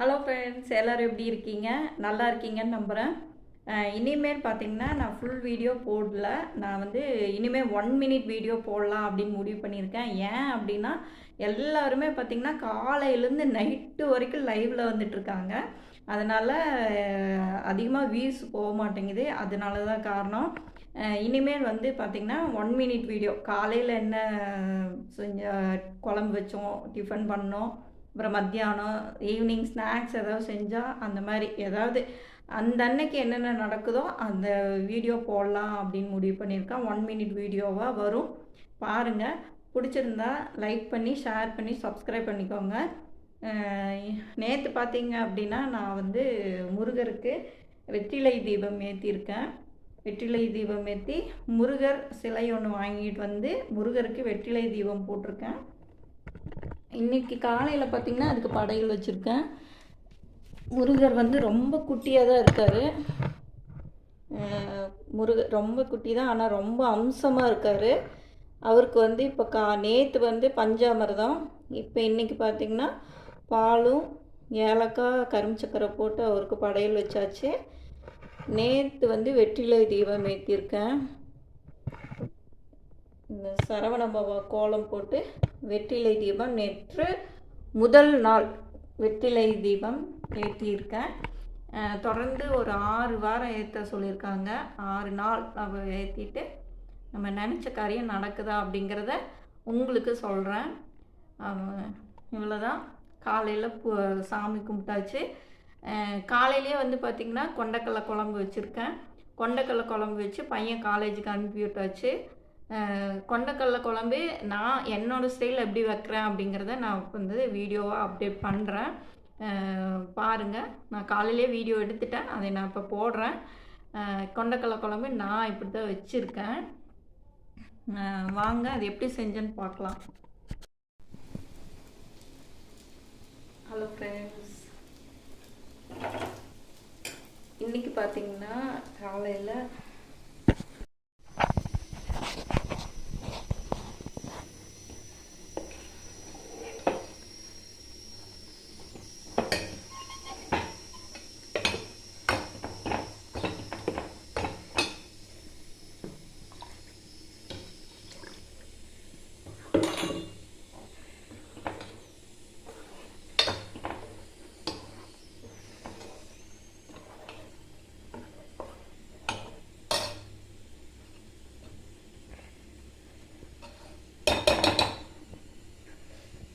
Hello friends எல்லோரும் எப்படி இருக்கீங்க? நல்லா இருக்கீங்கன்னு நம்புகிறேன் இனிமேல் பார்த்தீங்கன்னா நான் ஃபுல் வீடியோ போடல. நான் வந்து இனிமேல் ஒன் மினிட் வீடியோ போடலாம் அப்படின்னு முடிவு பண்ணியிருக்கேன். ஏன் அப்படின்னா எல்லாருமே பார்த்தீங்கன்னா காலையிலேருந்து நைட்டு வரைக்கும் லைவில் வந்துட்டுருக்காங்க. அதனால் அதிகமாக வியூஸ் போக மாட்டேங்குது. அதனால தான் காரணம் இனிமேல் வந்து பார்த்திங்கன்னா ஒன் மினிட் வீடியோ காலையில் என்ன செஞ்ச குழம்பு வச்சோம் டிஃபன் பண்ணோம் அப்புறம் மத்தியானம் ஈவினிங் ஸ்நாக்ஸ் ஏதாவது செஞ்சால் அந்த மாதிரி ஏதாவது அந்த அன்னைக்கு என்னென்ன நடக்குதோ அந்த வீடியோ போடலாம் அப்படின்னு முடிவு பண்ணியிருக்கேன். ஒன் மினிட் வீடியோவாக வரும். பாருங்கள் பிடிச்சிருந்தா லைக் பண்ணி ஷேர் பண்ணி சப்ஸ்கிரைப் பண்ணிக்கோங்க. நேற்று பார்த்தீங்க அப்படின்னா நான் வந்து முருகருக்கு வெற்றிலை தீபம் ஏற்றிருக்கேன் வெற்றிலை தீபம் ஏற்றி முருகர் சிலை ஒன்று வாங்கிட்டு வந்து முருகருக்கு வெற்றிலை தீபம் போட்டிருக்கேன். இன்றைக்கி காலையில் பார்த்திங்கன்னா அதுக்கு படையல் வச்சுருக்கேன். முருகர் வந்து ரொம்ப குட்டியாக தான் இருக்கார். முருகர் ரொம்ப குட்டி தான் ஆனால் ரொம்ப அம்சமாக இருக்கார். அவருக்கு வந்து இப்போ கா நேற்று வந்து பஞ்சாமிரதம். இப்போ இன்றைக்கி பார்த்திங்கன்னா பாலும் ஏலக்காய் கரும்பு சக்கரை போட்டு அவருக்கு படையல் வச்சாச்சு. நேற்று வந்து வெற்றிலை தீபம் ஏற்றிருக்கேன் இந்த சரவண பாபா கோலம் போட்டு வெற்றிலை தீபம் நேற்று முதல் நாள் வெற்றிலை தீபம் ஏற்றியிருக்கேன். தொடர்ந்து ஒரு ஆறு வாரம் ஏற்ற சொல்லியிருக்காங்க. ஆறு நாள் அவ ஏற்றிட்டு நம்ம நினச்ச காரியம் நடக்குதா அப்படிங்கிறத உங்களுக்கு சொல்கிறேன் இவ்வளோதான் காலையில் பு சாமி கும்பிட்டாச்சு. காலையிலேயே வந்து பார்த்திங்கன்னா கொண்டக்கடலை குழம்பு வச்சுருக்கேன். கொண்டக்கடலை குழம்பு வச்சு பையன் காலேஜுக்கு அனுப்பி விட்டாச்சு. கொண்டக்கடலை குழம்பு நான் என்னோடய ஸ்டைல் எப்படி வைக்கிறேன் அப்படிங்கிறத நான் வந்து வீடியோவாக அப்டேட் பண்ணுறேன் பாருங்கள் நான் காலையிலே வீடியோ எடுத்துட்டேன். அதை நான் இப்போ போடுறேன். அஹ் கொண்டக்கடலை குழம்பு நான் இப்படி தான் வச்சுருக்கேன் வாங்க அது எப்படி செஞ்சேன்னு பார்க்கலாம். ஹலோ ஃப்ரெண்ட்ஸ் இன்றைக்கி பார்த்தீங்கன்னா காலையில்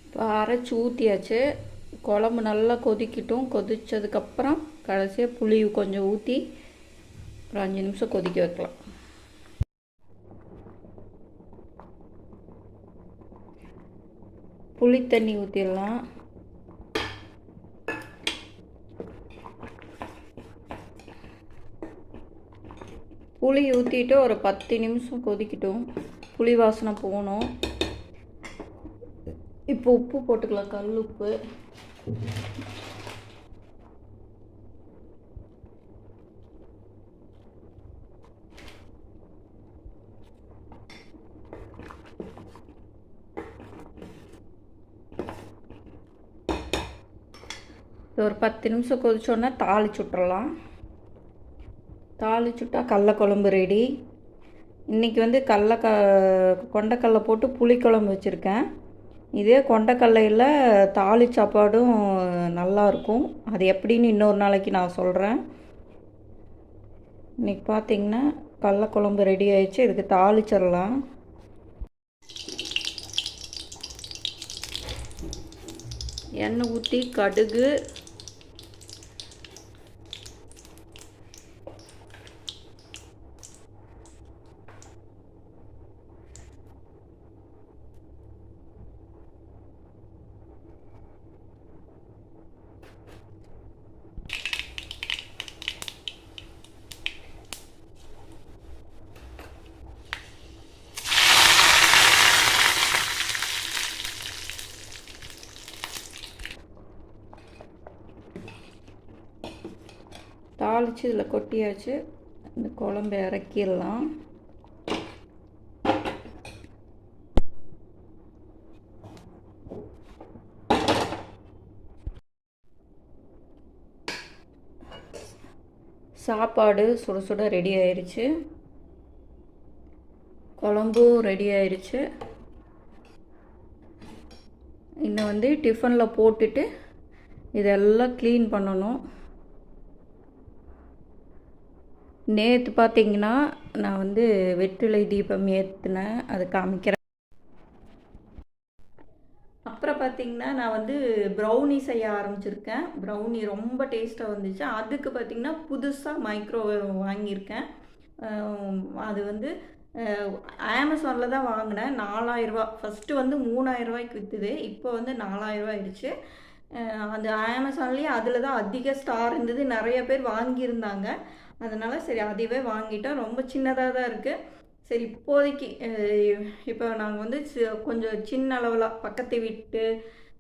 இப்போ அரைச்சி ஊற்றியாச்சு குழம்பு நல்லா கொதிக்கட்டும். கொதித்ததுக்கப்புறம் கடைசியாக புளி கொஞ்சம் ஊற்றி ஒரு அஞ்சு நிமிஷம் கொதிக்க வைக்கலாம். புளி தண்ணி ஊற்றிடலாம் புளி ஊற்றிட்டு ஒரு பத்து நிமிஷம் கொதிக்கட்டும். புளி வாசனை போகணும். இப்போ உப்பு போட்டுக்கலாம் கல் உப்பு. இது ஒரு பத்து நிமிஷம் கொதிச்சோன்னா தாளிச்சு விட்றலாம் தாளிச்சுட்டா கடல குழம்பு ரெடி இன்றைக்கி வந்து கடல க கொண்டக்கடலை போட்டு புளிக்குழம்பு வச்சுருக்கேன். இதே கொண்டக்கடலையில் தாலி சாப்பாடும் நல்லாயிருக்கும். அது எப்படின்னு இன்னொரு நாளைக்கு நான் சொல்கிறேன். இன்றைக்கி பார்த்தீங்கன்னா கடல குழம்பு ரெடி ஆயிடுச்சு. இதுக்கு தாளிச்சிடலாம் எண்ணெய் ஊற்றி கடுகு தாளித்து இதில் கொட்டியாச்சு. இந்த குழம்பு இறக்கிடலாம். சாப்பாடு சுட சுட ரெடி ஆயிடுச்சு குழம்பும் ரெடி ஆயிடுச்சு இன்னும் வந்து டிஃபனில் போட்டுட்டு இதெல்லாம் க்ளீன் பண்ணணும். நேற்று பார்த்தீங்கன்னா நான் வந்து வெற்றிலை தீபம் ஏற்றினேன் அது காமிக்கிறேன். அப்புறம் பார்த்தீங்கன்னா நான் வந்து ப்ரௌனி செய்ய ஆரம்பிச்சிருக்கேன். ப்ரௌனி ரொம்ப டேஸ்ட்டாக வந்துச்சு. அதுக்கு பார்த்தீங்கன்னா புதுசாக மைக்ரோவேவ் வாங்கியிருக்கேன். அது வந்து அமேசானில் தான் வாங்கினேன். நாலாயிரரூவா ஃபஸ்ட்டு வந்து மூணாயிரரூவாய்க்கு விற்றுது இப்போ வந்து நாலாயிரரூவா ஆயிடுச்சு. அந்த அமேசான்லேயே அதில் தான் அதிக ஸ்டார் இருந்தது. நிறைய பேர் வாங்கியிருந்தாங்க. அதனால் சரி அதுவே வாங்கிட்டோம். ரொம்ப சின்னதாக தான் இருக்குது சரி இப்போதைக்கு இப்போ நாங்கள் வந்து கொஞ்சம் சின்ன அளவில் பக்கத்து வீட்டு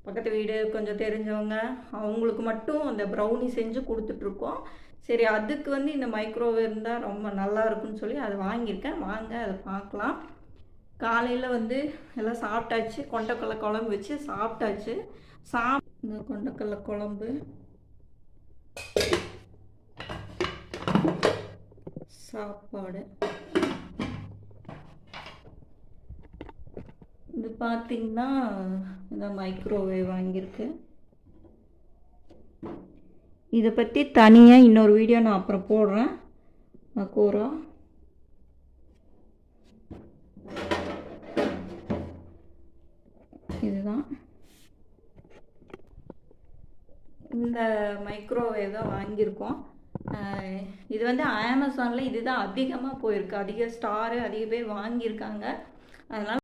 பக்கத்து வீடு கொஞ்சம் தெரிஞ்சவங்க அவங்களுக்கு மட்டும் அந்த ப்ரௌனி செஞ்சு கொடுத்துட்ருக்கோம். சரி அதுக்கு வந்து இந்த மைக்ரோவேவ் இருந்தால் ரொம்ப நல்லா இருக்கும்னு சொல்லி அதை வாங்கியிருக்கேன். வாங்க அதை பார்க்கலாம். காலையில் வந்து எல்லாம் சாப்பிட்டாச்சு. கொண்டக்கடலை குழம்பு வச்சு சாப்பிட்டாச்சு. சாப் இந்த கொண்டக்கடலை குழம்பு. சாப்பாடு. இது பார்த்திங்கன்னா இந்த மைக்ரோவேவ் வாங்கியிருக்கு. இதை பற்றி தனியாக இன்னொரு வீடியோ நான் அப்புறம் போடுறேன். அக்கோரா இதுதான். இந்த மைக்ரோவேவ் தான் வாங்கியிருக்கோம். இது வந்து அமேசானில் இதுதான் அதிகமாக போயிருக்கு. அதிக ஸ்டாரு அதிக பேர் வாங்கியிருக்காங்க. அதனால்